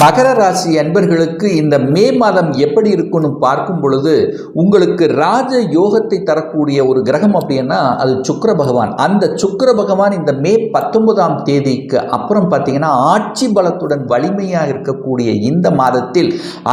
மகர ராசி அன்பர்களுக்கு இந்த மே மாதம் எப்படி இருக்குன்னு பார்க்கும் பொழுது உங்களுக்கு ராஜ யோகத்தை தரக்கூடிய ஒரு கிரகம் அப்படின்னா அது சுக்கர பகவான். அந்த சுக்கர பகவான் இந்த மே பத்தொன்பதாம் தேதிக்கு அப்புறம் பார்த்தீங்கன்னா ஆட்சி பலத்துடன் வலிமையாக இருக்கக்கூடிய இந்த மாதத்தில்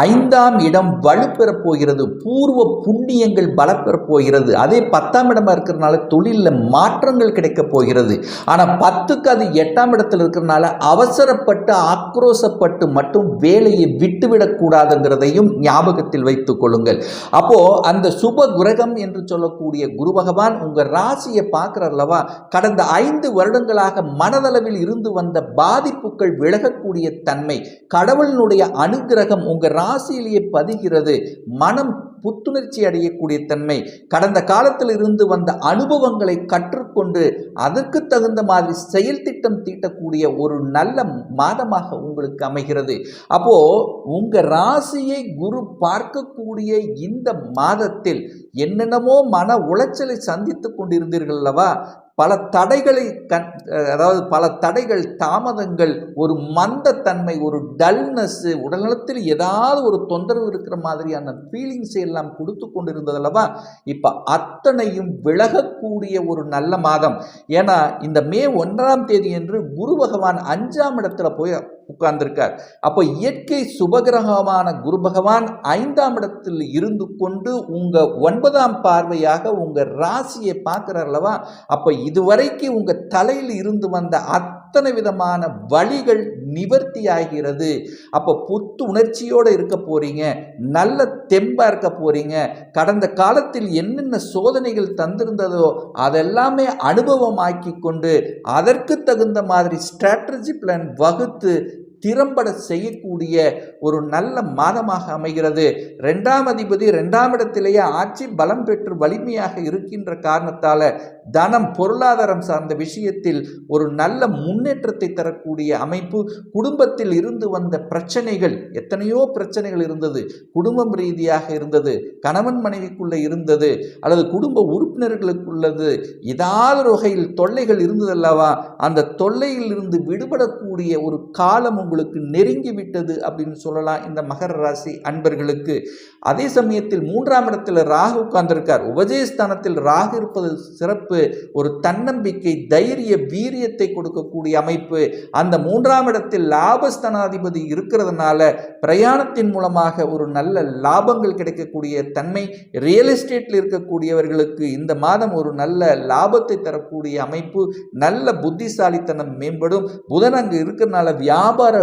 ஐந்தாம் இடம் வலுப்பெறப் போகிறது பூர்வ புண்ணியங்கள் பலப்பெறப் போகிறது. அதே பத்தாம் இடமா இருக்கிறதுனால தொழிலில் மாற்றங்கள் கிடைக்கப் போகிறது. ஆனால் பத்துக்கு அது எட்டாம் இடத்தில் இருக்கிறதுனால அவசரப்பட்டு ஆக்ரோசப்பட்டு மட்டும் வேலையை விட்டுவிடக்கூடாதுங்கிறதையும் ஞாபகத்தில் வைத்துக் கொள்ளுங்கள். அப்போ அந்த சுப கிரகம் என்று சொல்லக்கூடிய குரு பகவான் உங்க ராசியை பார்க்கிறல்லவா கடந்த ஐந்து வருடங்களாக மனதளவில் இருந்து வந்த பாதிப்புகள் விலகக்கூடிய தன்மை கடவுளினுடைய அனுகிரகம் உங்க ராசியிலேயே பதிகிறது. மனம் புத்துணர்ச்சி அடையக்கூடிய தன்மை. கடந்த காலத்தில் இருந்து வந்த அனுபவங்களை கற்றுக்கொண்டு அதற்கு தகுந்த மாதிரி செயல் திட்டம் தீட்டக்கூடிய ஒரு நல்ல மாதமாக உங்களுக்கு அமைகிறது. அப்போ உங்க ராசியை குரு பார்க்கக்கூடிய இந்த மாதத்தில் என்னென்னமோ மன உளைச்சலை சந்தித்து கொண்டிருந்தீர்கள் அல்லவா? பல தடைகளை கண் அதாவது பல தடைகள் தாமதங்கள் ஒரு மந்தத்தன்மை ஒரு டல்னஸ்ஸு உடல்நலத்தில் ஏதாவது ஒரு தொந்தரவு இருக்கிற மாதிரியான ஃபீலிங்ஸை எல்லாம் கொடுத்து கொண்டிருந்தது அல்லவா? இப்போ அத்தனையும் விலகக்கூடிய ஒரு நல்ல மாதம். ஏன்னா இந்த மே ஒன்றாம் தேதி என்று குரு பகவான் அஞ்சாம் இடத்துல போய் உட்கார்ந்திருக்கார். அப்போ இயற்கை சுபகிரகமான குரு பகவான் ஐந்தாம் இடத்தில் இருந்து கொண்டு உங்க ஒன்பதாம் பார்வையாக உங்க ராசியை பார்க்கிறார் அல்லவா? அப்போ இதுவரைக்கு உங்க தலையில் இருந்து வந்த அத்தனை விதமான வழிகள் நிவர்த்தி ஆகிறது அப்போ புத்து உணர்ச்சியோடு இருக்க போகிறீங்க நல்ல தெம்பாக இருக்க போகிறீங்க கடந்த காலத்தில் என்னென்ன சோதனைகள் தந்திருந்ததோ அதெல்லாமே அனுபவமாக்கி கொண்டு அதற்கு தகுந்த மாதிரி ஸ்ட்ராட்டஜி பிளான் வகுத்து திறம்பட செய்யக்கூடிய ஒரு நல்ல மாதமாக அமைகிறது. ரெண்டாம் அதிபதி ரெண்டாம் இடத்திலேயே ஆட்சி பலம் பெற்று வலிமையாக இருக்கின்ற காரணத்தால் தனம் பொருளாதாரம் சார்ந்த விஷயத்தில் ஒரு நல்ல முன்னேற்றத்தை தரக்கூடிய அமைப்பு குடும்பத்தில் இருந்து வந்த பிரச்சனைகள் எத்தனையோ பிரச்சனைகள் இருந்தது. குடும்பம் ரீதியாக இருந்தது கணவன் மனைவிக்குள்ளே இருந்தது அல்லது குடும்ப உறுப்பினர்களுக்குள்ளது. ஏதாவது ஒரு வகையில் தொல்லைகள் இருந்ததல்லவா? அந்த தொல்லையில் இருந்து விடுபடக்கூடிய ஒரு காலம் உங்களுக்கு நெருங்கி விட்டது அப்படின்னு சொல்லலாம் இந்த மகர ராசி அன்பர்களுக்கு. அதே சமயத்தில் மூன்றாம் இடத்தில் ராகு உட்கார்ந்திருக்கார். உபஜயஸ்தானத்தில் ராகு இருப்பது சிறப்பு. ஒரு தன்னம்பிக்கை தைரிய வீரியத்தை கொடுக்கக்கூடிய அமைப்பு. அந்த மூன்றாம் இடத்தில் லாபஸ்தானாதிபதி இருக்கிறதுனால பிரயாணத்தின் மூலமாக ஒரு நல்ல லாபங்கள் கிடைக்கக்கூடிய தன்மை. ரியல் எஸ்டேட்டில் இருக்கக்கூடியவர்களுக்கு இந்த மாதம் ஒரு நல்ல லாபத்தை தரக்கூடிய அமைப்பு. நல்ல புத்திசாலித்தனம் மேம்படும். புதன் அங்கு இருக்கிறனால வியாபார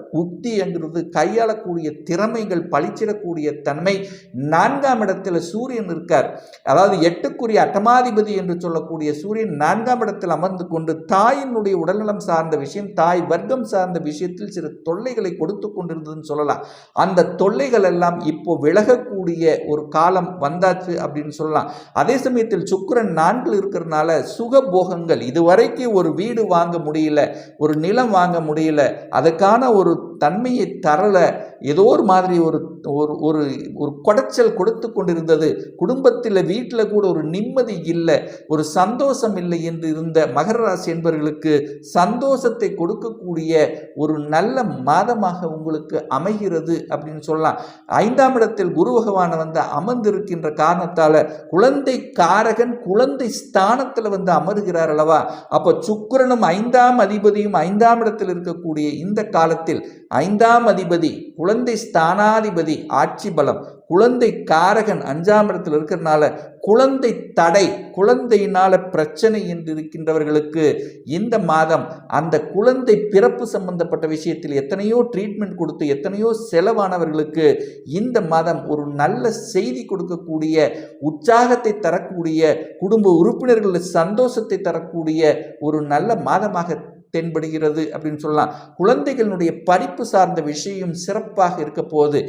உக்தி என்கிறது கையாளக்கூடிய திறமைகள் பழிச்சிடக்கூடிய தன்மை. நான்காம் இடத்துல சூரியன் இருக்கார். அதாவது எட்டுக்குரிய அட்டமாதிபதி என்று சொல்லக்கூடிய சூரியன் நான்காம் இடத்தில் அமர்ந்து கொண்டு தாயினுடைய உடல்நலம் சார்ந்த விஷயம் தாய் வர்க்கம் சார்ந்த விஷயத்தில் சில தொல்லைகளை கொடுத்து கொண்டிருந்ததுன்னு சொல்லலாம். அந்த தொல்லைகள் எல்லாம் இப்போ விலகக்கூடிய ஒரு காலம் வந்தாச்சு அப்படின்னு சொல்லலாம். அதே சமயத்தில் சுக்கிரன் நான்கில் இருக்கிறதுனால சுகபோகங்கள் இதுவரைக்கும் ஒரு வீடு வாங்க முடியல ஒரு நிலம் வாங்க முடியல அதுக்கான ஒரு தன்மையை தரல ஏதோ ஒரு மாதிரி ஒரு ஒரு ஒரு ஒரு குடைச்சல் கொடுத்து கொண்டிருந்தது. குடும்பத்தில் வீட்டில் கூட ஒரு நிம்மதி இல்லை ஒரு சந்தோஷம் இல்லை என்று இருந்த மகர ராசி என்பவர்களுக்கு சந்தோஷத்தை கொடுக்கக்கூடிய ஒரு நல்ல மாதமாக உங்களுக்கு அமைகிறது அப்படின்னு சொல்லலாம். ஐந்தாம் இடத்தில் குரு பகவான் வந்து அமர்ந்திருக்கின்ற காரணத்தால் குழந்தை காரகன் குழந்தை ஸ்தானத்தில் வந்து அமர்கிறார் அல்லவா? அப்போ சுக்கரனும் ஐந்தாம் அதிபதியும் ஐந்தாம் இடத்தில் இருக்கக்கூடிய இந்த காலத்தில் ஐந்தாம் அதிபதி குழந்தை குழந்தை ஸ்தானாதிபதி ஆட்சி பலம் குழந்தை காரகன் அஞ்சாம் இடத்தில் இருக்கிறதுனால குழந்தை தடை குழந்தையினால பிரச்சனை என்று இருக்கின்றவர்களுக்கு இந்த மாதம் அந்த குழந்தை பிறப்பு சம்பந்தப்பட்ட விஷயத்தில் எத்தனையோ ட்ரீட்மெண்ட் கொடுத்து எத்தனையோ செலவானவர்களுக்கு இந்த மாதம் ஒரு நல்ல செய்தி கொடுக்கக்கூடிய உற்சாகத்தை தரக்கூடிய குடும்ப உறுப்பினர்கள் சந்தோஷத்தை தரக்கூடிய ஒரு நல்ல மாதமாக தென்படுகிறது அப்படின்னு சொல்லலாம். குழந்தைகளுடைய படிப்பு சார்ந்த விஷயம் சிறப்பாக இருக்க போது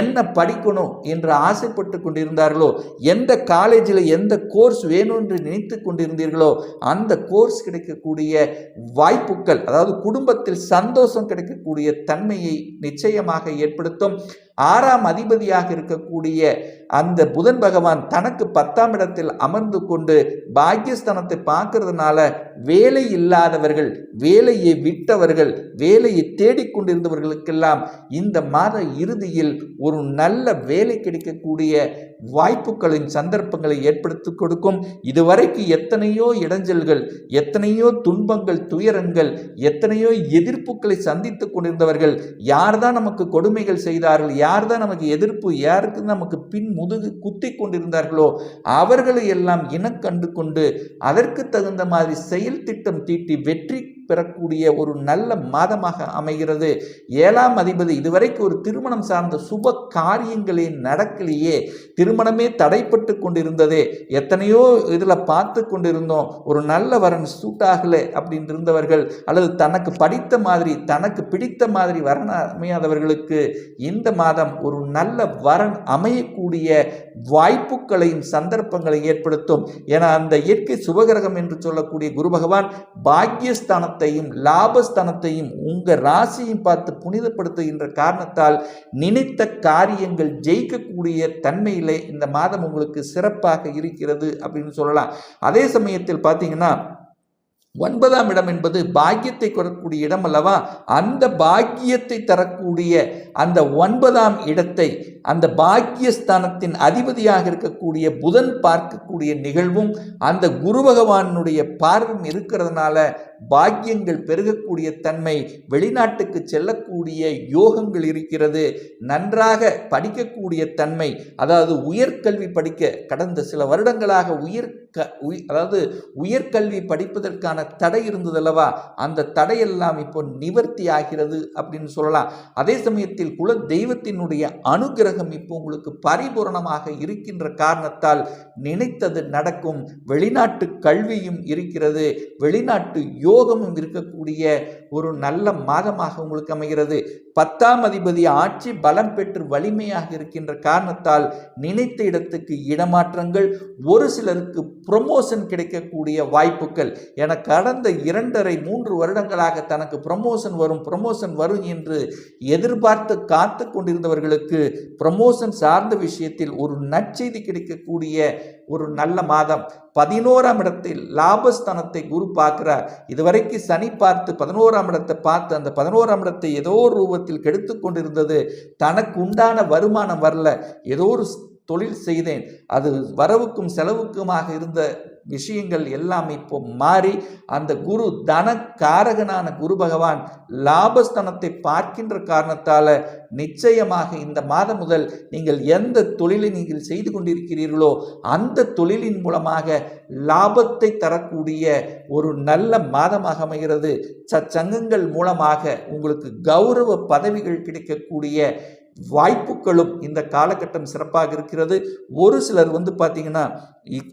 என்ன படிக்கணும் என்று ஆசைப்பட்டு கொண்டிருந்தார்களோ எந்த காலேஜில் எந்த கோர்ஸ் வேணும் என்று நினைத்து கொண்டிருந்தீர்களோ அந்த கோர்ஸ் கிடைக்கக்கூடிய வாய்ப்புகள் அதாவது குடும்பத்தில் சந்தோஷம் கிடைக்கக்கூடிய தன்மையை நிச்சயமாக ஏற்படுத்தும். ஆறாம் அதிபதியாக இருக்கக்கூடிய அந்த புதன் பகவான் தனக்கு பத்தாம் இடத்தில் அமர்ந்து கொண்டு பாக்கியஸ்தானத்தை பார்க்கறதுனால வேலை இல்லாதவர்கள் வேலையை விட்டவர்கள் வேலையை தேடிக்கொண்டிருந்தவர்களுக்கெல்லாம் இந்த மாத இறுதியில் ஒரு நல்ல வேலை கிடைக்கக்கூடிய வாய்ப்புகளின் சந்தர்ப்பங்களை ஏற்படுத்தி கொடுக்கும். இதுவரைக்கு எத்தனையோ இடைஞ்சல்கள் எத்தனையோ துன்பங்கள் துயரங்கள் எத்தனையோ எதிர்ப்புகளை சந்தித்து கொண்டிருந்தவர்கள் யார்தான் நமக்கு கொடுமைகள் செய்தார்கள் யார் தான் நமக்கு எதிர்ப்பு யாருக்கு நமக்கு பின் முதுகு குத்தி கொண்டிருந்தார்களோ அவர்களை எல்லாம் இனக்கண்டு கொண்டு அதற்கு தகுந்த மாதிரி செயல் திட்டம் தீட்டி வெற்றி பெறக்கூடிய ஒரு நல்ல மாதமாக அமைகிறது. ஏழாம் அதிபதி இதுவரைக்கும் ஒரு திருமணம் சார்ந்த சுப காரியங்களே நடக்கலையே. திருமணமே தடைப்பட்டு கொண்டிருந்தது. எத்தனையோ இதில் பார்த்து கொண்டிருந்தோம். ஒரு நல்ல வரன் சூட் ஆகலை அப்படின்னு இருந்தவர்கள் அல்லது தனக்கு படித்த மாதிரி தனக்கு பிடித்த மாதிரி வரன் அமையாதவர்களுக்கு இந்த மாதம் ஒரு நல்ல வரன் அமையக்கூடிய வாய்ப்புகளையும் சந்தர்ப்பங்களை ஏற்படுத்தும். என அந்த இயற்கை சுபகிரகம் என்று சொல்லக்கூடிய குரு பகவான் ஸ்தானத்தையும் லாபஸ்தானத்தையும் உங்கள் ராசியும் பார்த்து புனிதப்படுத்துகின்ற காரணத்தால் நினைத்த காரியங்கள் ஜெயிக்கக்கூடிய தன்மையிலே இந்த மாதம் உங்களுக்கு சிறப்பாக இருக்கிறது அப்படின்னு சொல்லலாம். அதே சமயத்தில் பார்த்தீங்கன்னா ஒன்பதாம் இடம் என்பது பாக்கியத்தை கொடுக்கக்கூடிய இடம் அல்லவா? அந்த பாக்கியத்தை தரக்கூடிய அந்த ஒன்பதாம் இடத்தை அந்த பாக்கியஸ்தானத்தின் அதிபதியாக இருக்கக்கூடிய புதன் பார்க்கக்கூடிய நிகழ்வும் அந்த குரு பகவானுடைய பார்வும் இருக்கிறதுனால பாக்கியங்கள் பெருகக்கூடிய தன்மை வெளிநாட்டுக்கு செல்லக்கூடிய யோகங்கள் இருக்கிறது நன்றாக படிக்கக்கூடிய தன்மை அதாவது உயர்கல்வி படிக்க கடந்த சில வருடங்களாக உயர் க உய்- அதாவது உயர்கல்வி படிப்பதற்கான தடை இருந்ததல்லவா? அந்த தடையெல்லாம் இப்போ நிவர்த்தி ஆகிறது அப்படின்னு சொல்லலாம். அதே சமயத்தில் குல தெய்வத்தினுடைய அனுகிரகம் இப்போ உங்களுக்கு பரிபூரணமாக இருக்கின்ற காரணத்தால் நினைத்தது நடக்கும். வெளிநாட்டு கல்வியும் இருக்கிறது. வெளிநாட்டு யோகமும் இருக்கக்கூடிய ஒரு நல்ல மாதமாக உங்களுக்கு அமைகிறது. பத்தாம் அதிபதி ஆட்சி பலம் பெற்று வலிமையாக இருக்கின்ற காரணத்தால் நினைத்த இடத்துக்கு இடமாற்றங்கள் ஒரு சிலருக்கு ப்ரொமோஷன் கிடைக்கக்கூடிய வாய்ப்புகள். என கடந்த இரண்டரை மூன்று வருடங்களாக தனக்கு ப்ரொமோஷன் வரும் ப்ரமோஷன் வரும் என்று எதிர்பார்த்து காத்து கொண்டிருந்தவர்களுக்கு ப்ரமோஷன் சார்ந்த விஷயத்தில் ஒரு நற்செய்தி கிடைக்கக்கூடிய ஒரு நல்ல மாதம். பதினோராம் இடத்தில் லாபஸ்தானத்தை குரு பார்க்கிறார். இதுவரைக்கு சனி பார்த்து பதினோராம் இடத்தை பார்த்து அந்த பதினோராம் இடத்தை ஏதோ ஒரு ரூபத்தில் கெடுத்து கொண்டிருந்தது. தனக்கு உண்டான வருமானம் வரல. ஏதோ ஒரு தொழில் செய்தேன். அது வரவுக்கும் செலவுக்குமாக இருந்த விஷயங்கள் எல்லாம் இப்போ மாறி அந்த குரு தனக்காரகனான குரு பகவான் லாபஸ்தனத்தை பார்க்கின்ற காரணத்தால் நிச்சயமாக இந்த மாதம் முதல் நீங்கள் எந்த தொழிலை நீங்கள் செய்து கொண்டிருக்கிறீர்களோ அந்த தொழிலின் மூலமாக லாபத்தை தரக்கூடிய ஒரு நல்ல மாதமாக அமைகிறது. சச்சங்கங்கள் மூலமாக உங்களுக்கு கௌரவ பதவிகள் கிடைக்கக்கூடிய வாய்ப்புகளும் இந்த காலகட்டம் சிறப்பாக இருக்கிறது. ஒரு சிலர் வந்து பார்த்தீங்கன்னா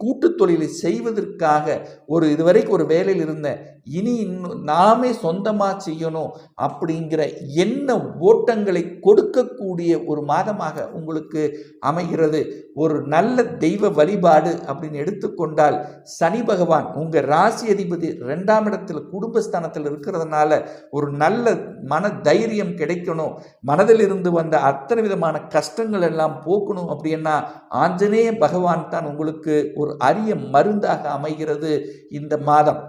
கூட்டு தொழிலை செய்வதற்காக ஒரு இதுவரைக்கும் ஒரு வேலையில் இருந்தேன் இனி இன்னும் நாமே சொந்தமாக செய்யணும் அப்படிங்கிற என்ன ஓட்டங்களை கொடுக்கக்கூடிய ஒரு மாதமாக உங்களுக்கு அமைகிறது. ஒரு நல்ல தெய்வ வழிபாடு அப்படின்னு எடுத்துக்கொண்டால் சனி பகவான் உங்கள் ராசி அதிபதி ரெண்டாம் இடத்தில் குடும்பஸ்தானத்தில் இருக்கிறதுனால ஒரு நல்ல மன தைரியம் கிடைக்கணும். மனதில் இருந்து வந்த அத்தனை விதமான கஷ்டங்கள் எல்லாம் போக்கணும் அப்படின்னா ஆஞ்சநேய பகவான் தான் உங்களுக்கு ஒரு அரிய மருந்தாக அமைகிறது இந்த மாதம்.